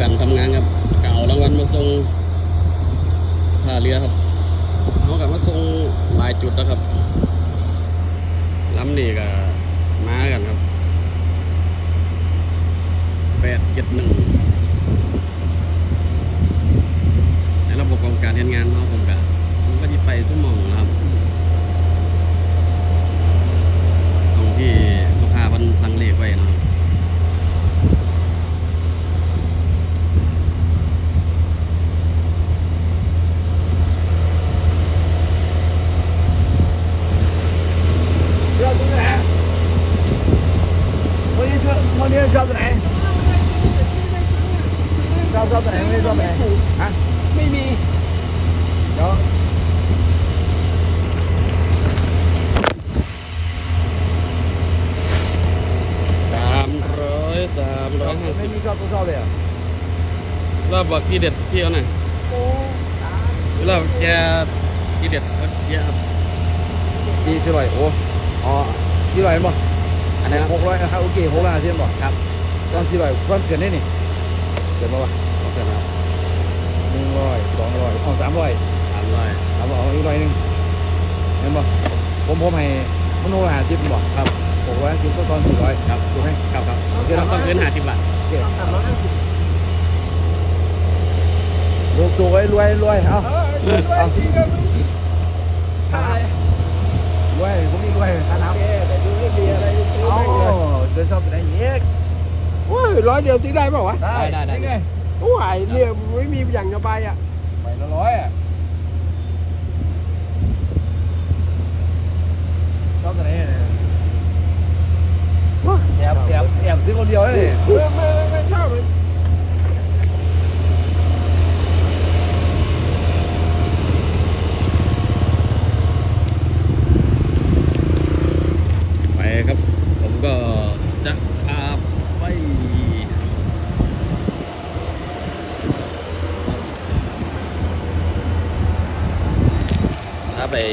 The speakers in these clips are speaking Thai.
การทำงานครับเก่ารางวัลมาส่งท่าเรือครับเขากับมาส่งหลายจุดนะครับลำนี้ก็มากันครับแปดเจ็ดหนึ่งในระบบของการเห็นงานเขาผมก็ผมก็จะไปทุ่มมองนะครับ ชอบตัวไหนชอบชอบตัไหนไม่ได้ชอบตัวไหนไม่มีเดี๋ยวสามร้อยสามร้อยไม่มีชอบตัวชอบเลยเหรอะรอบบกี่เด็ดพี่เอาหน่อยรอบแกี่เด็ดเอาเยอะครับ ดีสิร่ยโอ้อ๋อสิร่ไยมั้ง อันไหนหกร้อยนะครับโอเคหกร้อยห้าสิบบ่ครับตอนสี่ร้อยเพิ่มเกินได้นี่เกินบ่วะเขาเสร็จแล้วหนึ่งร้อยสองร้อยอ๋อสามร้อยสามร้อยสามร้อยเอาอีกร้อยหนึ่งเห็นบ่ผมผมให้มันหกร้อยห้าสิบบ่ครับหกร้อยห้าสิบก็ตอนสี่ร้อยครับถูกไหมครับครับโอเคเราเนาะต้องคืนห้าสิบบาทโอเคสามร้อยห้าสิบลูกถูกไว้รวยรวยเอาเออด้วยดีก็ขายรวยผมมีรวยค่าน้ำแกแต่ดูไม่มีอะไรซื้ อเอาไม่เลยเดินชอบไปไหนเยกโอ้ยร้อยเดียวซื้อได้เปล่าวะได้ได้ได้นี่ไงโอ้ยเนี่ยไม่มีอย่างจะไปอะไปละร้อยอะชอบไปไหนเนี่ยว้าแอบแอบแอบซื้อคนเดียวเลย ไม่ไม่ไม่ชอบเลย ไปครับ ผมก็จะพาไปถ้า ไป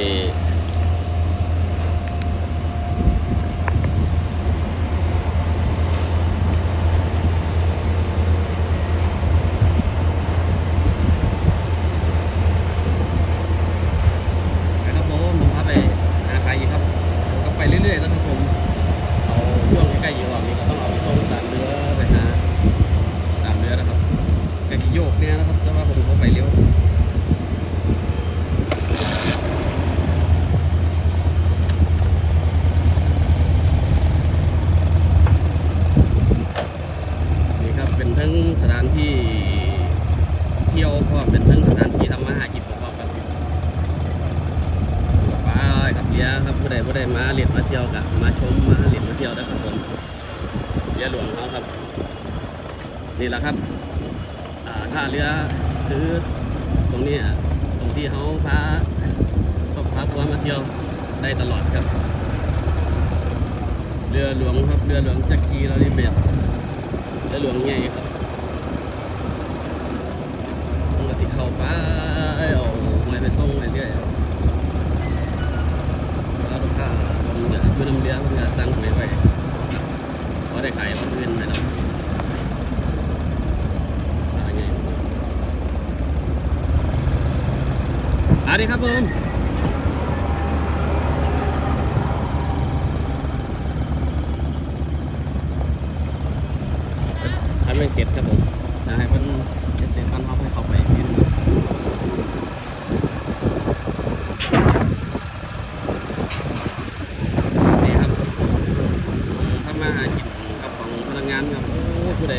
ไปครับผมผมพาไปหาใครอีกครับก็ไปเรื่อยๆแล้วครับผม เอาช่วงใกล้ๆอยู่รอบนี้ก็ต้องเอาไปส่งตามเรือไปหาตามเรือนะครับกะกิโยกเนี่ยนะครับแต่ว่าผมเขาไปเร็วนี่ครับเป็นทั้งสถานที่เที่ยวพร้อมเป็นทั้งสถานที่ทำมาหากินประกอบกัน กับป้ากับเบียร์ครับ ผู้ใดผู้ใดมาเรียนมาเที่ยวกับมาชมมาเรียนมาเที่ยวนะครับผมเรือหลวงเขาครับ นี่แหละครับท่าเรือคือตรงนี้ตรงที่เขาพาพพาทัวมาเที่ยวได้ตลอดครับ เรือหลวงครับเรือหลวงจักรีเราดิเบตเรือหลวงใหญ่ครับต้องกติเข้าไปเอาไม่ไปส่งไปเรื่อยล้วลูก ค้าผมจะอยู่น้ำเลี้ยงเพื่อสั่งหวยไว้พราะได้ขายวันอื่นให้เราอะไรเงี้ยอันนี้ครับผมทำไม่เสร็จครับผมนะให้เพิ่นเสร็จเสร็จพันเขาให้เข้าไปที่นึง นี่ครับทำมาหากินกับขอ งานครับโอ้ผู้ใด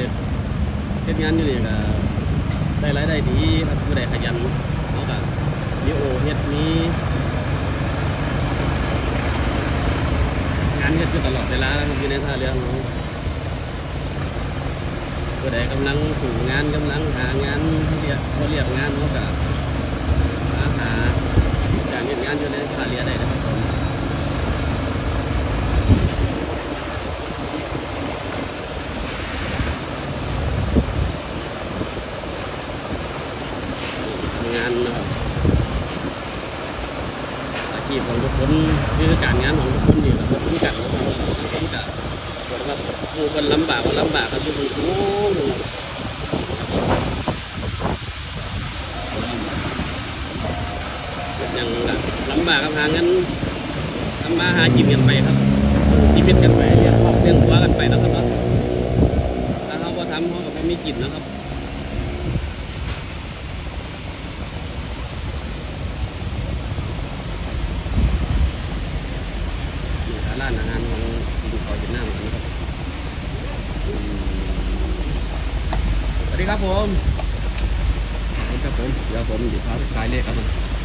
เฮ็ดงานอยู่นี่ก็ได้รายได้ดีครับผู้ใดขยันเขาก็มีโอเฮ็ดมีงานเฮ็ดอยู่ตลอดเวลาครับอยู่ในท่าเรือของเราผู้ใดกำลังสู่งานกำลังหางานเรียกเขาเรียกงานเขาก็หาหาการเฮ็ดงานอยู่ในท่าเรือได้นะครับผม ทำงา นะครับอาชีพของทุกคนคือการงานของทุกคนนี่แหละทุกกันนะครับทุกคนกับคนครับผู้คนลำบากก็ลำบากครับทุกคนโอ้โหยังลำบากครับหาเงินทำมาหากินกันไปครับสู้ชีวิตกันไปเลี้ยงครอบเลี้ยงครัวกันไปนะครับเนาะถ้าเขาก็ทำเขาก็บ่มีกินนะครับ นี่คือร้านอาหารของกินคอยกินน้ำกันนะครับอืม สวัสดีครับผมครับผมเดี๋ยวผมจะพาไปขายเลขครับผม